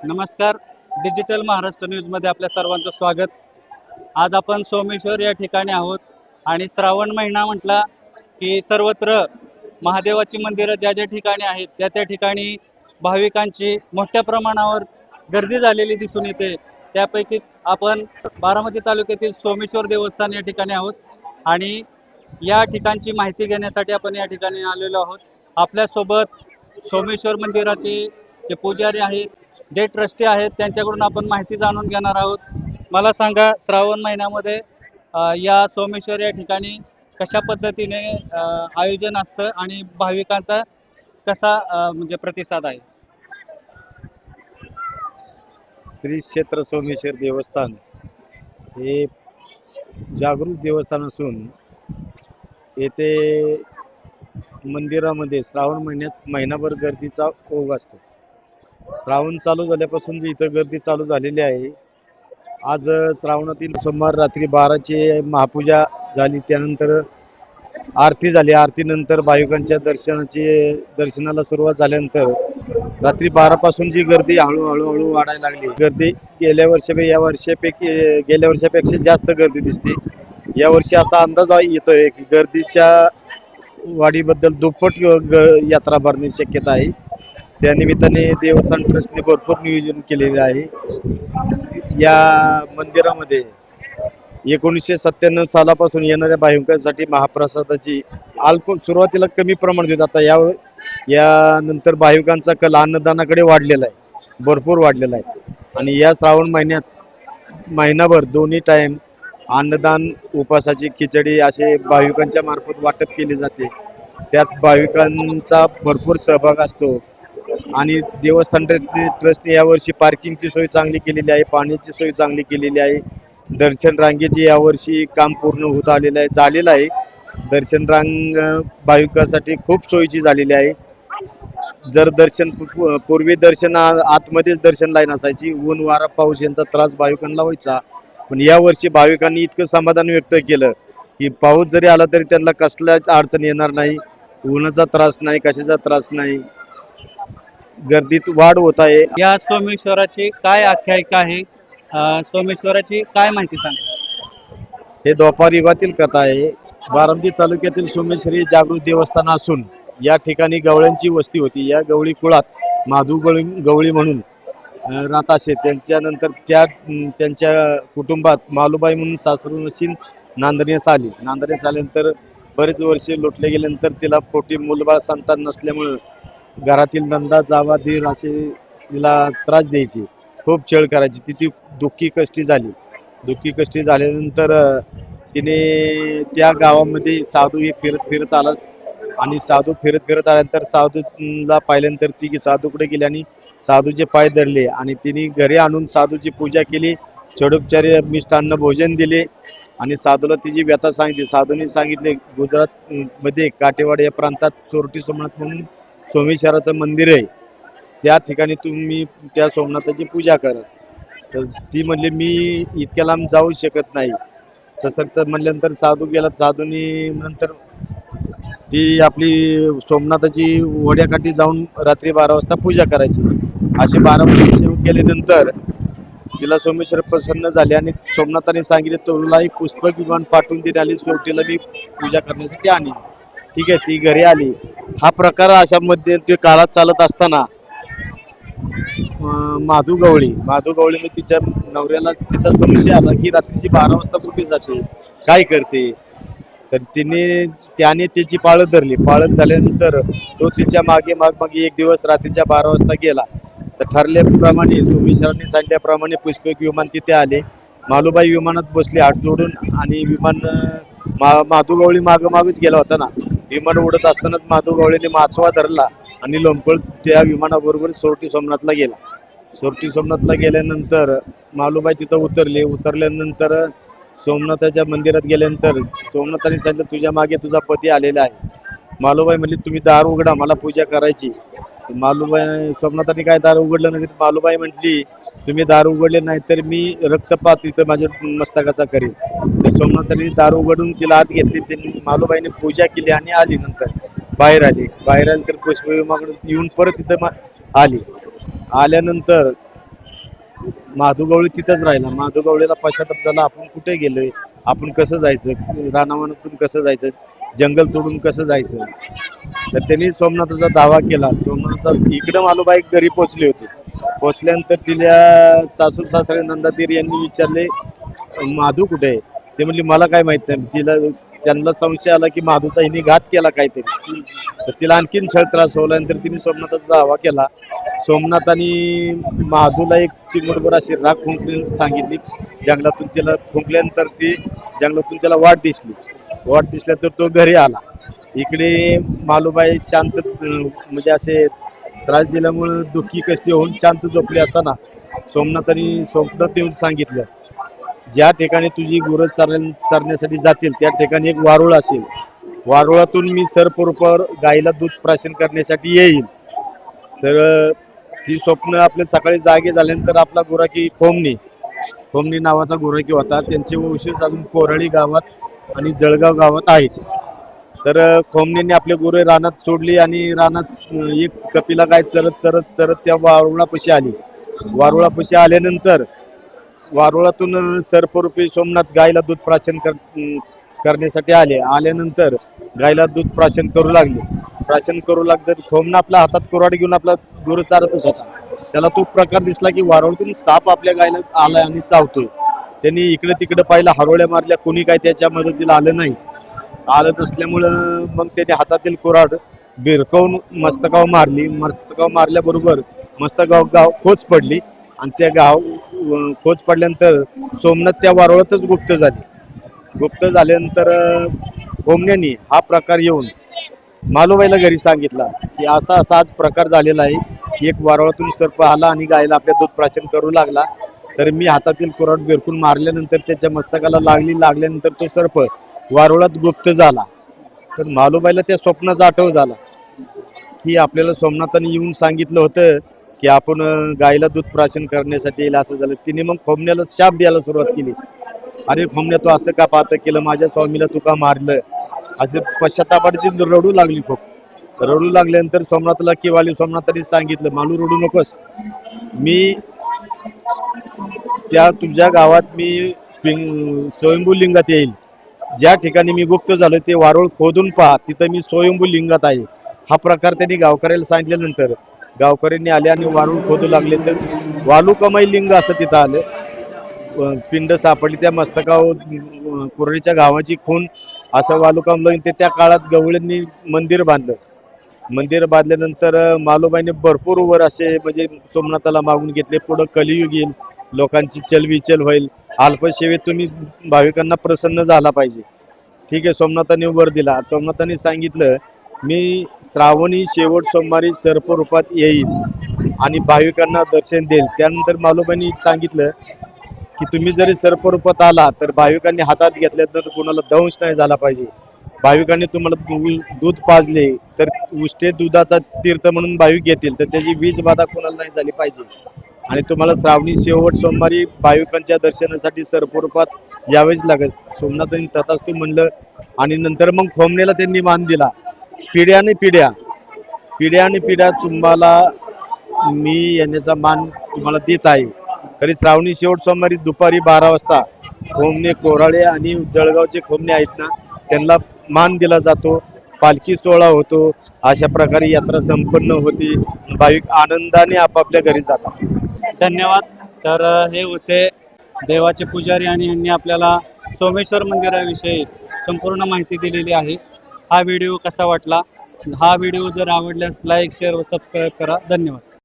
नमस्कार. डिजिटल महाराष्ट्र न्यूजमध्ये आपल्या सर्वांचं स्वागत. आज आपण सोमेश्वर या ठिकाणी आहोत आणि श्रावण महिना म्हटला की सर्वत्र महादेवाची मंदिरं ज्या ज्या ठिकाणी आहेत त्या त्या ठिकाणी भाविकांची मोठ्या प्रमाणावर गर्दी झालेली दिसून येते. त्यापैकीच आपण बारामती तालुक्यातील सोमेश्वर देवस्थान या ठिकाणी आहोत आणि या ठिकाणची माहिती घेण्यासाठी आपण या ठिकाणी आलेलो आहोत. आपल्यासोबत सोमेश्वर मंदिराचे जे पुजारी आहेत जे ट्रस्टी आहेत त्यांच्याकडून आपण माहिती जाणून घेणार आहोत. मला सांगा श्रावण महिन्यामध्ये या सोमेश्वर या ठिकाणी कशा पद्धतीने आयोजन असतं आणि भाविकांचा कसा म्हणजे प्रतिसाद आहे? श्री क्षेत्र सोमेश्वर देवस्थान हे जागृत देवस्थान असून येथे मंदिरामध्ये श्रावण महिन्यात महिनाभर गर्दीचा ओघ असतो. श्रावण चालू झाल्यापासून जी इथं गर्दी चालू झालेली आहे आज श्रावणातील सोमवार रात्री बाराची महापूजा झाली त्यानंतर आरती झाली. आरतीनंतर भाविकांच्या दर्शनाची दर्शनाला सुरुवात झाल्यानंतर रात्री बारापासून जी गर्दी हळूहळू हळू वाढायला लागली. गर्दी गेल्या वर्षी या वर्षापैकी गेल्या वर्षापेक्षा जास्त गर्दी दिसते. या वर्षी असा अंदाज आहे- येतोय की गर्दीच्या वाढीबद्दल दुप्पट यात्रा भरण्याची शक्यता आहे. त्या निमित्ताने देवस्थान ट्रस्टने भरपूर नियोजन केलेले आहे. या मंदिरामध्ये एकोणीसशे सत्त्याण्णव सालापासून येणाऱ्या भाविकांसाठी महाप्रसादाची अल्प सुरुवातीला कमी प्रमाणात होत आता या यानंतर भाविकांचा कल अन्नदानाकडे वाढलेला आहे. भरपूर वाढलेला आहे. आणि या श्रावण महिन्यात महिनाभर दोन्ही टाईम अन्नदान उपासाची खिचडी असे भाविकांच्या मार्फत वाटप केले जाते. त्यात भाविकांचा भरपूर सहभाग असतो. आणि देवस्थान ट्रस्टने यावर्षी पार्किंगची सोय चांगली केलेली आहे पाण्याची सोय चांगली केलेली आहे. दर्शन रांगेचे यावर्षी काम पूर्ण होत आलेलं आहे झालेलं आहे. दर्शन रांग भाविकासाठी भाविकांसाठी खूप सोयीची झालेली आहे. जर दर्शन पूर्वी दर्शन आतमध्येच दर्शन लाईन असायची ऊन वारा पाऊस यांचा त्रास भाविकांना व्हायचा. पण यावर्षी भाविकांनी इतकं समाधान व्यक्त केलं की पाऊस जरी आला तरी त्यांना कसल्याच अडचण येणार नाही. उन्हाचा त्रास नाही कशाचा त्रास नाही. गर्दीत वाढ होत आहे. या सोमेश्वराची काय आख्यायिका आहे? सोमेश्वराची काय माहिती सांगा? हे द्वापार युगातील कथा आहे. बारामती तालुक्यातील सोमेश्वरी जागृत देवस्थान असून या ठिकाणी गवळ्यांची वस्ती होती. या गवळी कुळात माधू गवळी गवळी म्हणून राहत असे. त्यांच्यानंतर त्या त्यांच्या कुटुंबात मालुबाई म्हणून सासरवशी नांदण्यास आली. नांदण्यास आल्यानंतर बरेच वर्षे लोटले गेल्यानंतर तिला पोटी मुलबाळ संतान नसल्यामुळं घरातील नंदा जावा धीर असे तिला त्रास द्यायचे. खूप छेड करायची. ती ती दुःखी कष्टी झाली. दुःखी कष्टी झाल्यानंतर तिने त्या गावामध्ये साधू हे फिरत फिरत आलास आणि साधू फिरत फिरत आल्यानंतर साधूला पाहिल्यानंतर ती साधूकडे गेली आणि साधूचे पाय धरले आणि तिने घरी आणून साधूची पूजा केली. षडोपचारी मिष्टान्न भोजन दिले आणि साधूला तिची व्यथा सांगितली. साधूने सांगितले गुजरात मध्ये काटेवाड या प्रांतात चोरटी सोमनाथ म्हणून सोमेश्वराचं मंदिर आहे. त्या ठिकाणी तुम्ही त्या सोमनाथाची पूजा करा. तर ती म्हणली मी इतक्या लांब जाऊ शकत नाही. तसं तर म्हणल्यानंतर साधू गेला. साधूनी नंतर ती आपली सोमनाथाची वड्याकाठी जाऊन रात्री बारा वाजता पूजा करायची. असे बारा वाजता सेवा केल्यानंतर तिला सोमेश्वर प्रसन्न झाले आणि सोमनाथाने सांगितले तुला एक पुष्पक विमान पाठवून दिले आणि सोबतीला मी पूजा करण्यासाठी आणली ठीक आहे ती घरी आली. हा प्रकार अशा मध्ये ते काळात चालत असताना माधू गवळी. माधू गवळीने म्हणजे तिच्या नवऱ्याला तिचा संशय आला की रात्रीची बारा वाजता कुठे जाते? काय करते? तर तिने त्याने त्याची पाळत धरली. पाळत झाल्यानंतर तो तिच्यामागे माग मागे एक दिवस रात्रीच्या बारा वाजता गेला. तर ठरल्याप्रमाणे सोमेश्वरांनी सांगल्याप्रमाणे पुष्पक विमान तिथे आले. मालुबाई विमानात बसली हात जोडून आणि विमान मा माधू गवळी माग मागच गेला होता ना. विमान उडत असतानाच माधव गवळीने माचवा धरला आणि लोंबकळ त्या विमानाबरोबर सोरटी सोमनाथला गेला. सोरटी सोमनाथला गेल्यानंतर मालूबाई तिथं उतरले. उतरल्यानंतर सोमनाथाच्या मंदिरात गेल्यानंतर सोमनाथाने सांगितलं तुझ्या मागे तुझा पती आलेला आहे. मालुबाई म्हणली तुम्ही दार उघडा मला पूजा करायची. मालुबाई सोमनाथाने काय दार उघडलं नाही? तर म्हटली तुम्ही दार उघडले नाही तर मी रक्तपात इथं माझ्या मस्तकाचा करेन. सोमनाथांनी दार उघडून तिला आत घेतली. त्यांनी मालुबाईने पूजा केली आणि आली नंतर. बाहेर आली. बाहेर आल्यानंतर पुष्पविमाकडून येऊन परत तिथं आली. आल्यानंतर माधू तिथंच राहिला. माधुगवळीला पश्चाताप झाला. आपण कुठे गेलोय? आपण कसं जायचं? रानावनातून कसं जायचं? जंगल तोडून कसं जायचं? तर त्यांनी सोमनाथाचा दावा केला. सोमनाथचा इकडं मालूबाई घरी पोचली होती. पोचल्यानंतर तिला सासू सासरे नंदादीर यांनी विचारले माधू कुठे आहे? ते म्हणले मला काय माहीत नाही. तिला त्यांना संशय आला की माधूचा हिने घात केला काहीतरी. तर तिला आणखीन छळ त्रास होल्यानंतर तिने सोमनाथाचा दावा केला. सोमनाथ आणि माधूला एक चिमुटभर अशी राख फुंकली सांगितली. जंगलातून तिला फुंकल्यानंतर ती जंगलातून त्याला वाट दिसली. वाट दिसल्यानंतर तो घरी आला. इकडे मालूबाई शांत म्हणजे असे त्रास दिल्यामुळे दुःखी कष्टी होऊन शांत झोपली असताना सोमनाथांनी सोमनाथ येऊन सांगितलं ज्या ठिकाणी तुझी गुरं चरण चरण्यासाठी जातील त्या ठिकाणी एक वारुळ असेल. वारुळातून मी सर्परूपावर गाईला दूध प्राशन करण्यासाठी येईल तर ती स्वप्न आपल्या सकाळी जागे झाल्यानंतर आपला गुराकी खोमणी खोमणी नावाचा गुराकी होता. त्यांचे वंशज अजून कोरळी गावात आणि जळगाव गावात आहेत. तर खोमणीने आपले गुरे रानात सोडली आणि रानात एक कपिला गाय चरत चरत चरत त्या वारुळापाशी आली. वारुळापाशी आल्यानंतर वारुळातून अं, सर्परूपी सोमनाथ गायला दूध प्राशन कर करण्यासाठी आले. आल्यानंतर गायला दूध प्राशन करू लागले. प्राशन करू लागले खोमनं आपल्या हातात कुऱ्हाड घेऊन आपला गुरु चारतच होता. त्याला तो प्रकार दिसला की वारुळातून साप आपल्या गायला आलाय आणि चावतोय. त्यांनी इकडे तिकडे पाहिलं हरोळ्या मारल्या. कोणी काय त्याच्या मदतीला आलं नाही. आलं नसल्यामुळं मग त्याने हातातील कुऱ्हाड बिरकवून मस्तकाव मारली. मस्तकाव मारल्याबरोबर मस्तकाव गाव खोच पडली आणि त्या गाव खोच पडल्यानंतर सोमनाथ त्या वारुळातच गुप्त झाली. गुप्त झाल्यानंतर होमण्यानी हा प्रकार येऊन मालोबाईला घरी सांगितला की असा असा आज प्रकार झालेला आहे. एक वारोळातून सर्प आला आणि गायला आपल्या दूध प्राशन करू लागला. तर मी हातातील कुराट बिरकून मारल्यानंतर त्याच्या मस्तकाला लागली. लागल्यानंतर तो सर्प वारुळात गुप्त झाला. तर मालोबाईला त्या स्वप्नाचा आठव झाला की आपल्याला सोमनाथाने येऊन सांगितलं होतं की आपण गायीला दूध प्राशन करण्यासाठी येईल असं झालं. तिने मग खोमण्याला शाप द्यायला सुरुवात केली. अरे खोमण्या तू असं का पाहत केलं? माझ्या स्वामीला तू का मारलं? असे पश्चातापाने ती रडू लागली खूप. रडू लागल्यानंतर सोमनाथला किवाली सोमनाथांनी सांगितलं मालू रडू नकोस. मी त्या तुझ्या गावात मी स्वयंभू लिंगात येईल. ज्या ठिकाणी मी गुप्त झालो ते वारुळ खोदून पहा. तिथं मी स्वयंभू लिंगात आहे. हा प्रकार त्यांनी गावकऱ्याला सांगितल्यानंतर गावकऱ्यांनी आले आणि वारुळ खोदू लागले तर वालुकमाई लिंग असं तिथं आलं. पिंड सापडली. त्या मस्तकावर कुरळीच्या गावाची खून असं वालुकाम लावून ते त्या काळात गवळींनी मंदिर बांधलं. मंदिर बांधल्यानंतर मालोबाईने भरपूर वर असे म्हणजे सोमनाथाला मागून घेतले. पुढं कलियुग येईल. लोकांची चलविचल होईल. अल्पसेवेत तुम्ही भाविकांना प्रसन्न झाला पाहिजे. ठीक आहे सोमनाथांनी वर दिला. सोमनाथाने सांगितलं मी श्रावणी शेवट सोमवारी सर्प रूपात येईल आणि भाविकांना दर्शन देईल. त्यानंतर मालोबाईंनी सांगितलं की तुम्ही जरी सर्प रूपात आला तर भाविकांनी हातात घेतल्यानंतर कोणाला दंश नाही झाला पाहिजे. भाविकांनी तुम्हाला दूध पाजले तर उष्टे दुधाचा तीर्थ म्हणून भाविक घेतील तर त्याची वीज बाधा कोणाला नाही झाली पाहिजे. आणि तुम्हाला श्रावणी शेवट सोमवारी भाविकांच्या दर्शनासाठी सर्परूपात यावेच लागत सोमनाथांनी तू म्हणलं आणि नंतर मग खोमनेला त्यांनी मान दिला. पिढ्याने पिढ्या. पिढ्याने पिढ्या तुम्हाला मी येण्याचा मान तुम्हाला देत आहे. तरी श्रावणी शेवट सोमवारी दुपारी बारा वाजता खोमणे कोराळे आणि जळगावचे खोमणे आहेत ना त्यांना मान दिला जातो. पालखी सोहळा होतो. अशा प्रकारे यात्रा संपन्न होती. भाविक आनंदाने आपापल्या घरी जातात. धन्यवाद. तर हे होते देवाचे पुजारी आणि यांनी आपल्याला सोमेश्वर मंदिराविषयी संपूर्ण माहिती दिलेली आहे. हा व्हिडिओ कसा वाटला? हा व्हिडिओ जर आवडल्यास लाईक शेअर व सबस्क्राईब करा. धन्यवाद.